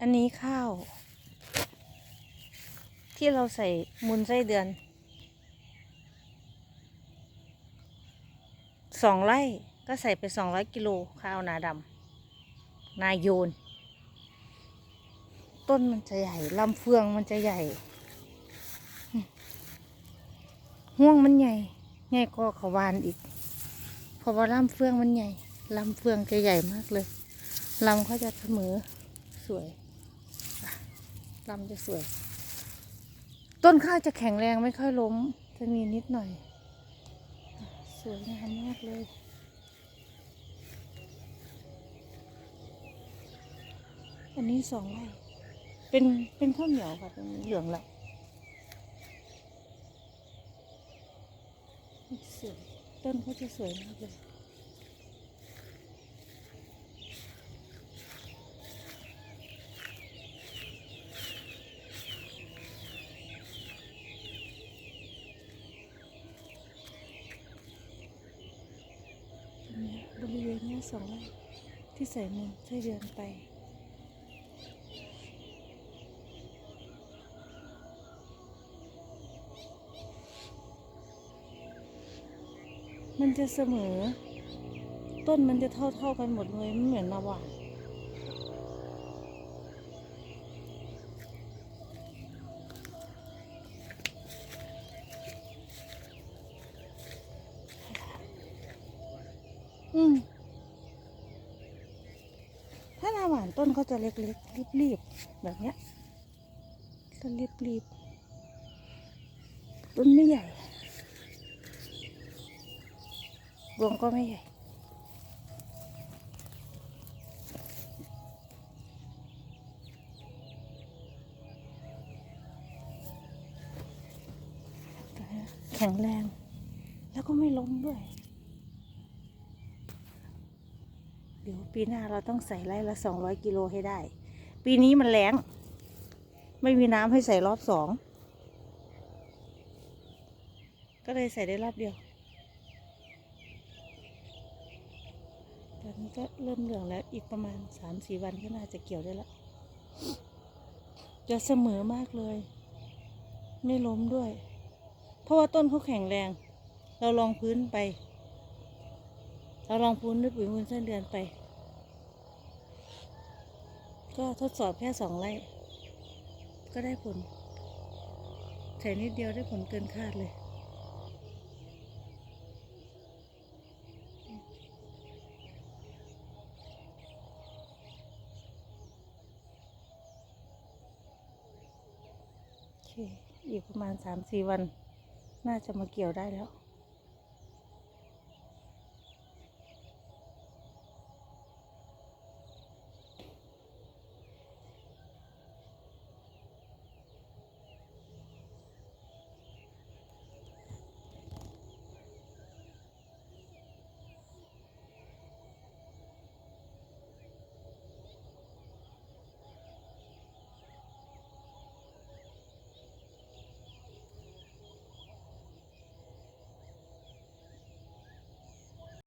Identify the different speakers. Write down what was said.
Speaker 1: อันนี้ข้าว ที่เราใส่มูลไส้เดือนสองไร่ก็ใส่ไปสองร้อยกิโลข้าวนาดำนาโยน ต้นมันจะใหญ่ลำเฟืองมันจะใหญ่ห่วงมันใหญ่ใหญ่ก็ขวานอีกเพราะว่าลำเฟืองมันใหญ่ลำเฟืองจะใหญ่มากเลยลำเขาจะเสมอสวย ลำจะสวย ต้นข้าวจะแข็งแรงไม่ค่อยล้ม จะมีนิดหน่อย สวยงามมากเลย อันนี้สองไร่เป็นเป็นข้าวเหนียวค่ะเป็นเหลืองแล้วสวยต้นเขาจะสวยมากเลยบริเวณเนี้ย สองไร่ที่ใส่มูลใช้เดือนไป มันจะเสมอ ต้นมันจะเท่าเท่าๆกันหมดเลยไม่เหมือนมาหวานอืม ถ้านาหวาน ต้นเขาจะเล็กๆรีบๆแบบเนี้ยต้นรีบๆต้นไม่ใหญ่รวงก็ไม่ใหญ่แข็งแรง แล้วก็ไม่ล้มด้วย เดี๋ยวปีหน้าเราต้องใส่ไร่ละสองร้อยกิโลให้ได้ ปีนี้มันแล้ง ไม่มีน้ำให้ใส่รอบสอง ก็เลยใส่ได้รอบเดียวตอนนี้ก็เริ่มเหลืองแล้วอีกประมาณสามสี่วันก็น่าจะเกี่ยวได้ล้วจะเสมอมากเลย ไม่ล้มด้วย เพราะว่าต้นเขาแข็งแรง เราลองพื้นไป เราลองพื้นด้วยปุ๋ยมูลเส้นเดือนไป ก็ทดสอบแค่สองไร่ก็ได้ผลใส่นิดเดียวได้ผลเกินคาดเลยโอเคอีกประมาณสามสี่วัน น่าจะมาเกี่ยวได้แล้ว